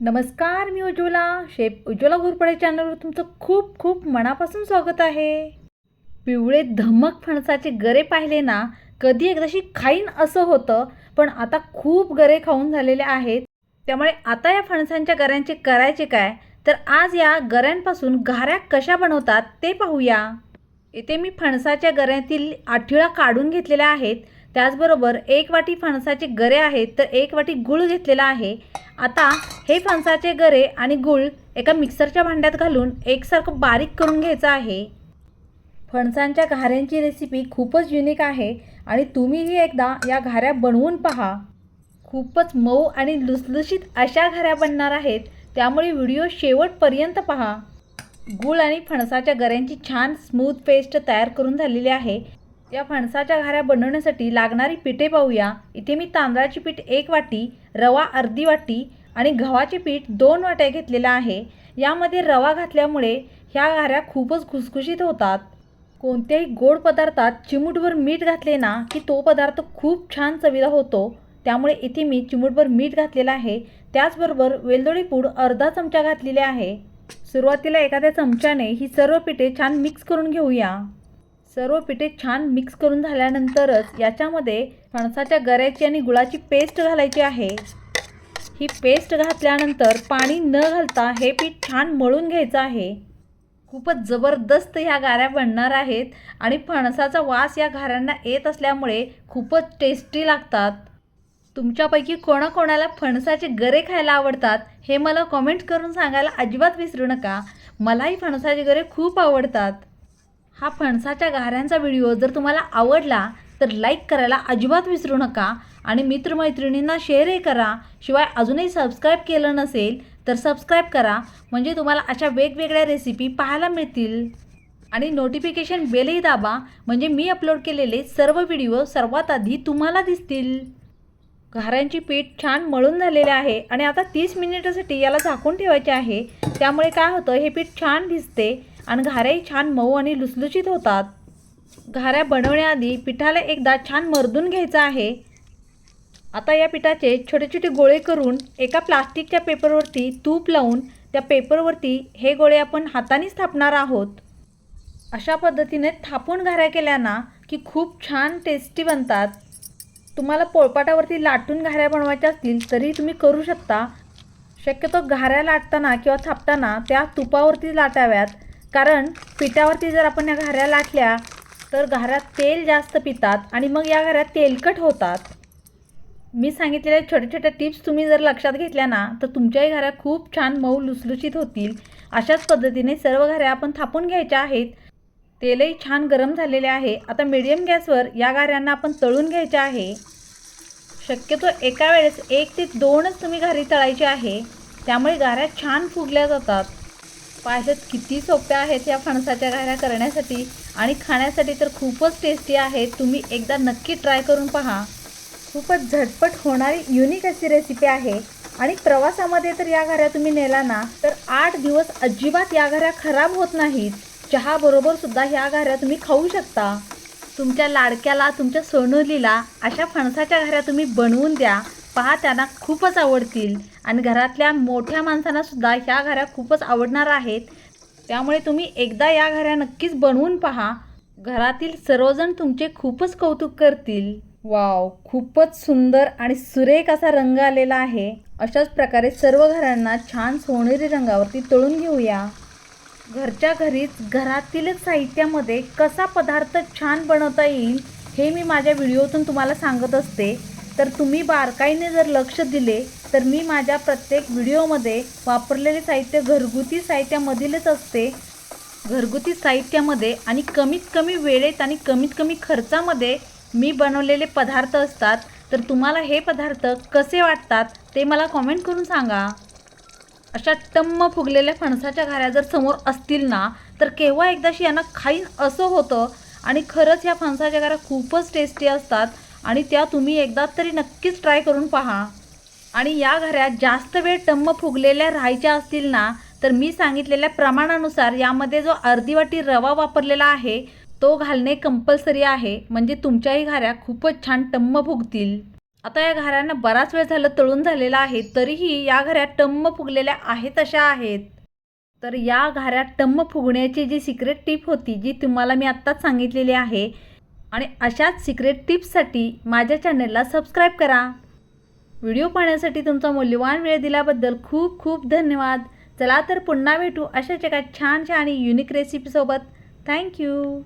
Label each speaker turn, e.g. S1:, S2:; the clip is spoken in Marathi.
S1: नमस्कार मी उज्ज्वला. शेफ उज्ज्वला घोरपडे चॅनलवर तुमचं खूप खूप मनापासून स्वागत आहे. पिवळे धमक फणसाचे गरे पाहिले ना कधी एकदाशी खाईन असं होतं पण आता खूप गरे खाऊन झालेले आहेत. त्यामुळे आता या फणसांच्या गऱ्यांचे करायचे काय? तर आज या गऱ्यांपासून घाऱ्या कशा बनवतात ते पाहूया. इथे मी फणसाच्या गऱ्यातील आठिळा काढून घेतलेल्या आहेत. त्याचबरोबर एक वाटी फणसाचे गरे आहेत तर एक वाटी गूळ घेतलेला आहे. आता हे फणसाचे गरे आणि गूळ एका मिक्सरच्या भांड्यात घालून एकसारखं बारीक करून घ्यायचं आहे. फणसांच्या घाऱ्यांची रेसिपी खूपच युनिक आहे आणि तुम्हीही एकदा या घाऱ्या बनवून पहा. खूपच मऊ आणि लुसलुशीत अशा घाऱ्या बनणार आहेत त्यामुळे व्हिडिओ शेवटपर्यंत पहा. गूळ आणि फणसाच्या गऱ्यांची छान स्मूथ पेस्ट तयार करून झालेली आहे. या फणसाच्या घाऱ्या बनवण्यासाठी लागणारी पिठे पाहूया. इथे मी तांदळाची पीठ एक वाटी रवा अर्धी वाटी आणि गव्हाचे पीठ दोन वाट्या घेतलेलं आहे. यामध्ये रवा घातल्यामुळे ह्या घाऱ्या खूपच खुसखुशीत होतात. कोणत्याही गोड पदार्थात चिमूटभर मीठ घातले ना की तो पदार्थ खूप छान चवीला होतो. त्यामुळे इथे मी चिमूटभर मीठ घातलेलं आहे. त्याचबरोबर वेलदोडी पूड अर्धा चमचा घातलेले आहे. सुरुवातीला एखाद्या चमच्याने ही सर्व पिठे छान मिक्स करून घेऊया. सर्व पिठे छान मिक्स करून झाल्यानंतरच याच्यामध्ये फणसाच्या गऱ्याची आणि गुळाची पेस्ट घालायची आहे. ही पेस्ट घातल्यानंतर पाणी न घालता हे पीठ छान मळून घ्यायचं आहे. खूपच जबरदस्त ह्या गाऱ्या बनणार आहेत आणि फणसाचा वास या घाऱ्यांना येत असल्यामुळे खूपच टेस्टी लागतात. तुमच्यापैकी कोणाकोणाला फणसाचे गरे खायला आवडतात हे मला कॉमेंट करून सांगायला अजिबात विसरू नका. मलाही फणसाचे गरे खूप आवडतात. हा फणसाच्या घाऱ्यांचा व्हिडिओ जर तुम्हाला आवडला तर लाईक करायला अजिबात विसरू नका आणि मित्रमैत्रिणींना शेअरही करा. शिवाय अजूनही सबस्क्राईब केलं नसेल तर सबस्क्राईब करा. म्हणजे तुम्हाला अशा वेगवेगळ्या रेसिपी पाहायला मिळतील. आणि नोटिफिकेशन बेलही दाबा. म्हणजे मी अपलोड केलेले सर्व व्हिडिओ सर्वात आधी तुम्हाला दिसतील. घाऱ्यांची पीठ छान मळून झालेले आहे आणि आता तीस मिनिटासाठी याला झाकून ठेवायचे आहे. त्यामुळे काय होतं हे पीठ छान भिजते. आणि घाऱ्याही छान मऊ आणि लुसलुशीत होतात. घाऱ्या बनवण्याआधी पिठाला एकदा छान मर्दून घ्यायचं आहे. आता या पिठाचे छोटे छोटे गोळे करून एका प्लास्टिकच्या पेपरवरती तूप लावून त्या पेपरवरती हे गोळे आपण हाताने थापणार आहोत. अशा पद्धतीने थापून घाऱ्या केल्या ना की खूप छान टेस्टी बनतात. तुम्हाला पोळपाटावरती लाटून घाऱ्या बनवायच्या असतील तरी तुम्ही करू शकता. शक्यतो घाऱ्या लाटताना किंवा थापताना त्या तुपावरती लाटाव्यात. कारण पिठावरती जर आपण या घाऱ्या लाटल्या तर घाऱ्यात तेल जास्त पितात आणि मग या घाऱ्या तेलकट होतात. मी सांगितलेल्या छोट्या छोट्या टिप्स तुम्ही जर लक्षात घेतल्या ना तर तुमच्याही घाऱ्या खूप छान मऊ लुसलुशीत होतील. अशाच पद्धतीने सर्व घाऱ्या आपण थापून घ्यायच्या आहेत. तेलही छान गरम झालेले आहे. आता मिडियम गॅसवर या घाऱ्यांना आपण तळून घ्यायचे आहे. शक्यतो एका वेळेस एक ते दोनच तुम्ही घारी तळायची आहे. त्यामुळे गाऱ्या छान फुगल्या जातात. पाहिजेत. किती सोप्या आहेत या फणसाच्या घाऱ्या करण्यासाठी. आणि खाण्यासाठी तर खूपच टेस्टी आहेत. तुम्ही एकदा नक्की ट्राय करून पहा. खूपच झटपट होणारी युनिक अशी रेसिपी आहे. आणि प्रवासामध्ये तर या घाऱ्या तुम्ही नेला ना तर आठ दिवस अजिबात या घाऱ्या खराब होत नाहीत. चहाबरोबर सुद्धा ह्या घाऱ्या तुम्ही खाऊ शकता. तुमच्या लाडक्याला तुमच्या सोनोलीला अशा फणसाच्या घाऱ्या तुम्ही बनवून द्या. पहा त्यांना खूपच आवडतील. आणि घरातल्या मोठ्या माणसांनासुद्धा ह्या घऱ्या खूपच आवडणार आहेत. त्यामुळे तुम्ही एकदा या घऱ्या नक्कीच बनवून पहा. घरातील सर्वजण तुमचे खूपच कौतुक करतील. वाव खूपच सुंदर आणि सुरेख असा रंग आलेला आहे. अशाच प्रकारे सर्व घरांना छान सोनेरी रंगावरती तळून घेऊया. घरच्या घरीच घरातीलच साहित्यामध्ये कसा पदार्थ छान बनवता येईल हे मी माझ्या व्हिडिओतून तुम्हाला सांगत असते. तर तुम्ही बारकाईने जर लक्ष दिले तर मी माझ्या प्रत्येक व्हिडिओमध्ये वापरलेले साहित्य घरगुती साहित्यामधीलच असते. घरगुती साहित्यामध्ये आणि कमीत कमी वेळेत आणि कमीत कमी खर्चामध्ये मी बनवलेले पदार्थ असतात. तर तुम्हाला हे पदार्थ कसे वाटतात ते मला कॉमेंट करून सांगा. अशा टम्म फुगलेल्या फणसाच्या घाऱ्या जर समोर असतील ना तर केव्हा एकदाशी यांना खाईन असं होतं. आणि खरंच ह्या फणसाच्या घाऱ्या खूपच टेस्टी असतात. आणि त्या तुम्ही एकदा तरी नक्कीच ट्राय करून पहा. आणि या घऱ्या जास्त वेळ टम्म फुगलेल्या राहायच्या असतील ना तर मी सांगितलेल्या प्रमाणानुसार यामध्ये जो अर्धी वाटी रवा वापरलेला आहे तो घालणे कंपल्सरी आहे. म्हणजे तुमच्याही घाऱ्या खूपच छान टम्म फुगतील. आता या घाऱ्यांना बराच वेळ झालं तळून झालेला आहे तरीही या घऱ्या टम्म फुगलेल्या आहेत अशा आहेत. तर या घाऱ्या टम्म फुगण्याची जी सिक्रेट टीप होती जी तुम्हाला मी आत्ताच सांगितलेली आहे आणि अशाच सिक्रेट टिप्ससाठी माझ्या चॅनलला सबस्क्राईब करा. व्हिडिओ पाहण्यासाठी तुमचा मूल्यवान वेळ दिल्याबद्दल खूप खूप धन्यवाद. चला तर पुन्हा भेटू अशाच एका छानशा आणि युनिक रेसिपीसोबत थँक्यू